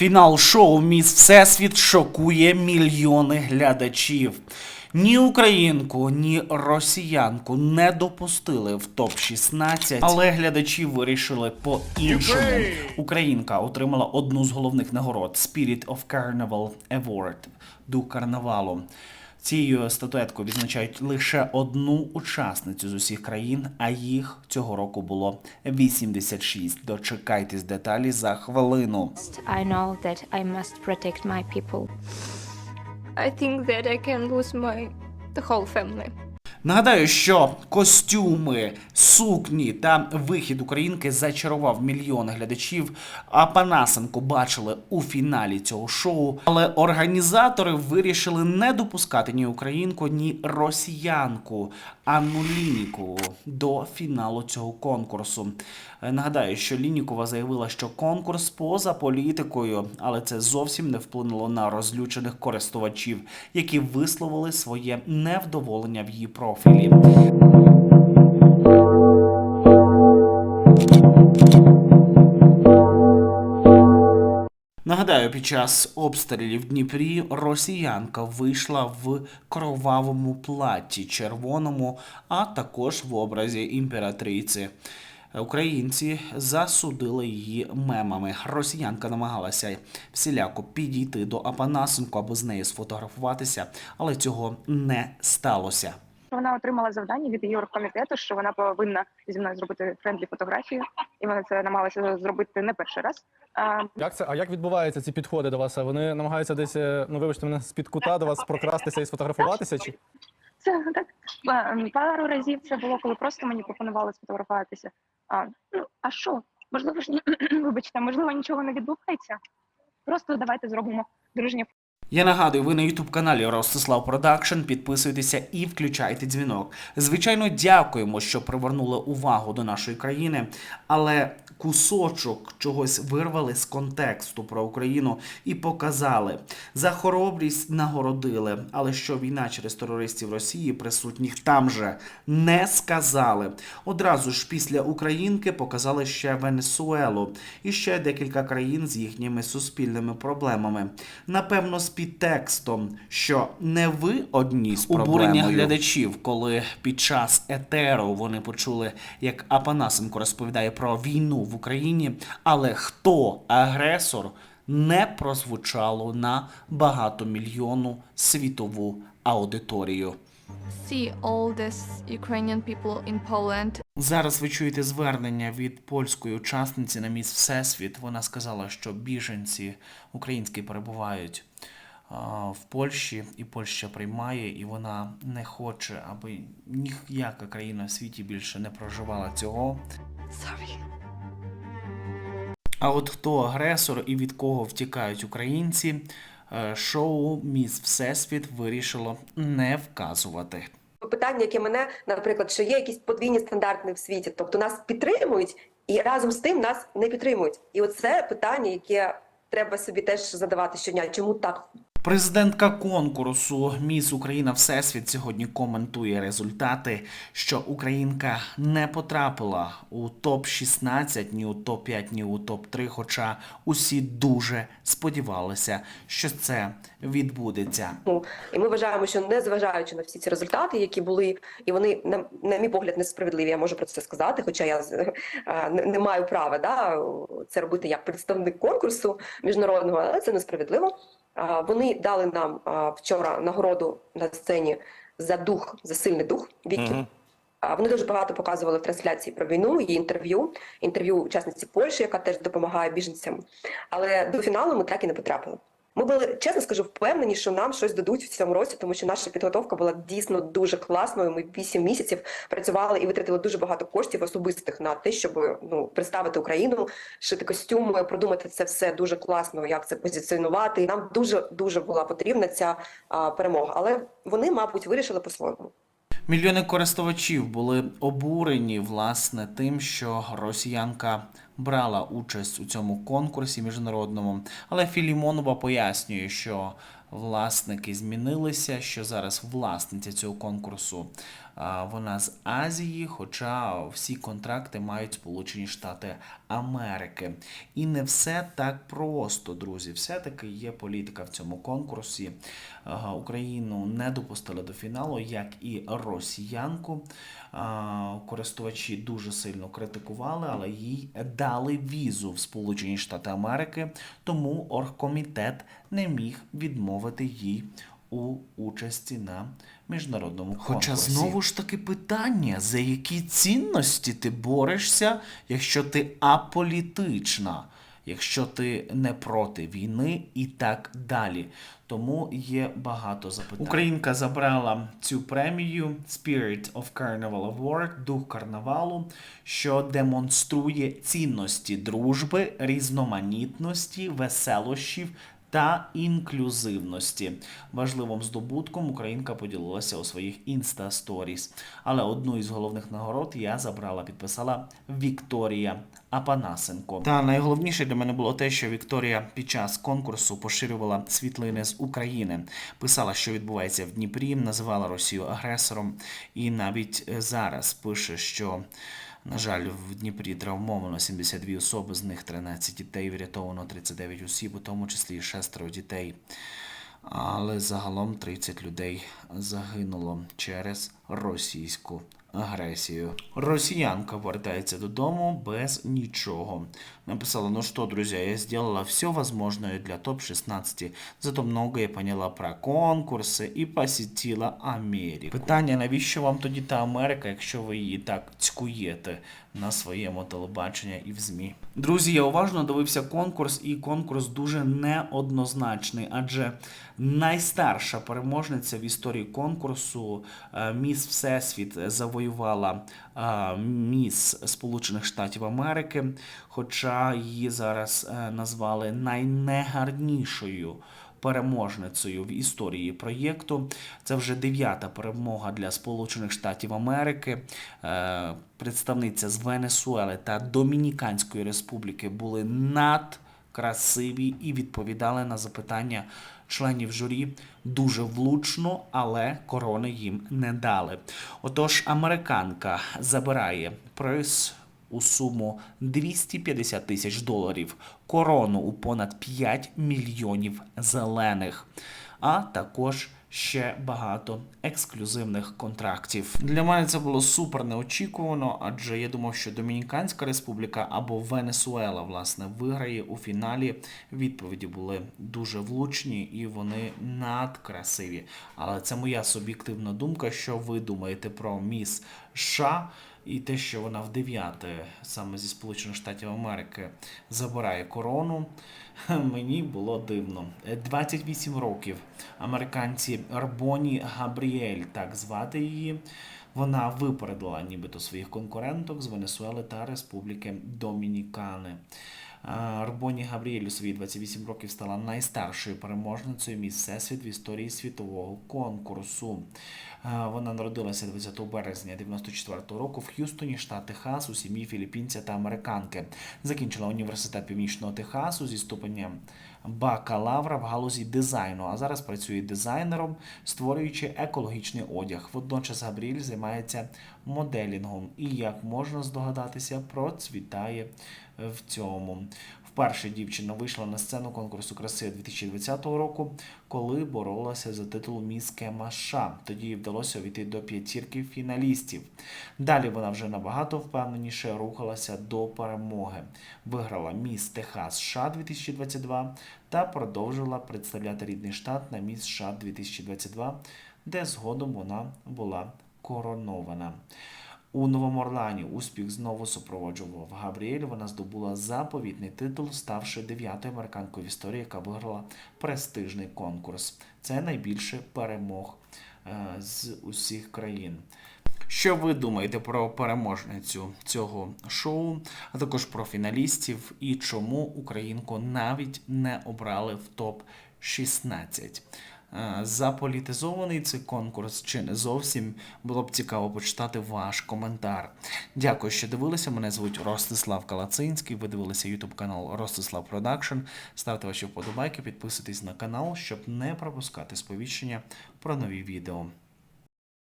Фінал шоу Міс Всесвіт шокує мільйони глядачів. Ні українку, ні росіянку не допустили в топ 16 але глядачі вирішили по-іншому. Українка отримала одну з головних нагород Spirit of Carnival Award до карнавалу. Цією статуеткою відзначають лише одну учасницю з усіх країн, а їх цього року було 86. Дочекайтесь деталі за хвилину. I know that I must protect my people. I think that I can lose my the whole family. Нагадаю, що костюми, сукні та вихід українки зачарував мільйони глядачів. А Панасенко бачили у фіналі цього шоу. Але організатори вирішили не допускати ні українку, ні росіянку Анну Лінікову до фіналу цього конкурсу. Нагадаю, що Лінікова заявила, що конкурс поза політикою, але це зовсім не вплинуло на розлючених користувачів, які висловили своє невдоволення в її профілі. Нагадаю, під час обстрілів в Дніпрі росіянка вийшла в кровавому платі червоному, а також в образі імператриці. Українці засудили її мемами. Росіянка намагалася всіляко підійти до Апанасенко, аби з нею сфотографуватися, але цього не сталося. Вона отримала завдання від її оргкомітету, що вона повинна зі мною зробити френдлі фотографію, і вона це намагалася зробити не перший раз. А, Як це? А як відбуваються ці підходи до вас? Вони намагаються десь, е, ну вибачте мене, з-під кута до вас прокрастися і сфотографуватися? Чи Це так пару разів це було, коли просто мені пропонували сфотографуватися. А, ну, а що? Можливо ж вибачте, можливо, нічого не відбувається. Просто давайте зробимо дружнє Я нагадую, ви на youtube каналі Ростислав Продакшн. Підписуйтеся і включайте дзвінок. Звичайно, дякуємо, що привернули увагу до нашої країни, але кусочок чогось вирвали з контексту про Україну і показали. За хоробрість нагородили, але що війна через терористів Росії присутніх там же не сказали. Одразу ж після Українки показали ще Венесуелу і ще декілька країн з їхніми суспільними проблемами. Напевно, з підтекстом, що не ви одні з обурення глядачів, коли під час етеру вони почули, як Апанасенко розповідає про війну в Україні, але хто агресор не прозвучало на багатомільйонну світову аудиторію. See all this Ukrainian people in Poland. Зараз ви чуєте звернення від польської учасниці на міс Всесвіт. Вона сказала, що біженці українські перебувають в Польщі, і Польща приймає, і вона не хоче, аби ніяка країна в світі більше не проживала цього. Sorry. А от хто агресор і від кого втікають українці, е, шоу Міс Всесвіт вирішило не вказувати. питання, яке мене, наприклад, що є якісь подвійні стандарти в світі, тобто нас підтримують і разом з тим нас не підтримують. І оце питання, яке треба собі теж задавати щодня. Чому так? Президентка конкурсу Міс Україна Всесвіт сьогодні коментує результати, що Українка не потрапила у топ 16 ні у топ 5 ні у топ 3 хоча усі дуже сподівалися, що це відбудеться. Ну, і ми вважаємо, що незважаючи на всі ці результати, які були, і вони на, на мій погляд несправедливі. Я можу про це сказати, хоча я не, не маю права да, це робити як представник конкурсу міжнародного, але це несправедливо. Вони дали нам вчора нагороду на сцені за дух, за сильний дух Вікі. Угу. Вони дуже багато показували в трансляції про війну, її інтерв'ю, інтерв'ю учасниці Польщі, яка теж допомагає біженцям. Але до фіналу ми так і не потрапили. Ми були, чесно скажу, впевнені, що нам щось дадуть в цьому році, тому що наша підготовка була дійсно дуже класною. Ми вісім місяців працювали і витратили дуже багато коштів особистих на те, щоб ну представити Україну, шити костюми, продумати це все дуже класно, як це позиціонувати. Нам дуже дуже була потрібна ця а, перемога. Але вони, мабуть, вирішили по-своєму. Мільйони користувачів були обурені власне тим, що росіянка брала участь у цьому конкурсі міжнародному. Але Філімонова пояснює, що власники змінилися, що зараз власниця цього конкурсу вона з Азії, хоча всі контракти мають Сполучені Штати Америки. І не все так просто, друзі. Все-таки є політика в цьому конкурсі. Україну не допустили до фіналу, як і росіянку. Користувачі дуже сильно критикували, але їй дали візу в Сполучені Штати Америки, тому оргкомітет не міг відмовити їй у участі на міжнародному конкурсі. Хоча знову ж таки питання, за які цінності ти борешся, якщо ти аполітична, якщо ти не проти війни і так далі. Тому є багато запитань. Українка забрала цю премію Spirit of Carnival Award, дух карнавалу, що демонструє цінності дружби, різноманітності, веселощів та інклюзивності. Важливим здобутком Українка поділилася у своїх інста сторіс. Але одну із головних нагород я забрала, підписала Вікторія Апанасенко. Та найголовніше для мене було те, що Вікторія під час конкурсу поширювала світлини з України, писала, що відбувається в Дніпрі, називала Росію агресором, і навіть е, зараз пише, що. На жаль, в Дніпрі травмовано 72 особи, з них 13 дітей, врятовано 39 осіб, у тому числі шестеро дітей. Але загалом 30 людей загинуло через російську агресію. Росіянка вертається додому без нічого. Написала, ну что, друзья, я сделала все возможное для топ-16, зато многое поняла про конкурси і посетила Америку. Питання, навіщо вам тоді та Америка, якщо ви її так цькуєте на своєму телебаченні і в ЗМІ? Друзі, я уважно дивився конкурс, і конкурс дуже неоднозначний, адже найстарша переможниця в історії конкурсу е, Міс Всесвіт завоювала Міс Сполучених Штатів Америки, хоча її зараз е, назвали найнегарнішою переможницею в історії проєкту. Це вже дев'ята перемога для Сполучених Штатів Америки. Е, Представниця з Венесуели та Домініканської Республіки були надкрасиві і відповідали на запитання членів журі дуже влучно, але корони їм не дали. Отож, американка забирає приз у суму 250 тисяч доларів, корону у понад 5 мільйонів зелених, а також ще багато ексклюзивних контрактів. Для мене це було супер неочікувано, адже я думав, що Домініканська Республіка або Венесуела власне виграє у фіналі. Відповіді були дуже влучні і вони надкрасиві. Але це моя суб'єктивна думка. Що ви думаєте про міс США? І те, що вона в дев'яте саме зі Сполучених Штатів Америки забирає корону, мені було дивно. Е, 28 років американці Арбоні Габріель, так звати її. Вона випередила нібито своїх конкуренток з Венесуели та Республіки Домінікани. А, Рбоні Габріель у свої 28 років стала найстаршою переможницею міс Всесвіт в історії світового конкурсу. Вона народилася 20 березня 94 року в Х'юстоні, штат Техас, у сім'ї філіппінця та американки. Закінчила університет Північного Техасу зі ступенем бакалавра в галузі дизайну, а зараз працює дизайнером, створюючи екологічний одяг. Водночас Габріель займається моделінгом і, як можна здогадатися, процвітає в цьому. Вперше дівчина вийшла на сцену конкурсу краси 2020 року, коли боролася за титул Міс Кема США. Тоді їй вдалося увійти до п'ятірки фіналістів. Далі вона вже набагато впевненіше рухалася до перемоги. Виграла Міс Техас США 2022 та продовжила представляти рідний штат на Міс США 2022, де згодом вона була коронована. У Новому Орлані успіх знову супроводжував Габріель. Вона здобула заповітний титул, ставши дев'ятою американкою в історії, яка виграла престижний конкурс. Це найбільше перемог е, з усіх країн. Що ви думаєте про переможницю цього шоу, а також про фіналістів і чому Українку навіть не обрали в топ 16? Е, заполітизований цей конкурс чи не зовсім. Було б цікаво почитати ваш коментар. Дякую, що дивилися. Мене звуть Ростислав Калацинський. Ви дивилися YouTube канал Ростислав Продакшн. Ставте ваші вподобайки, підписуйтесь на канал, щоб не пропускати сповіщення про нові відео.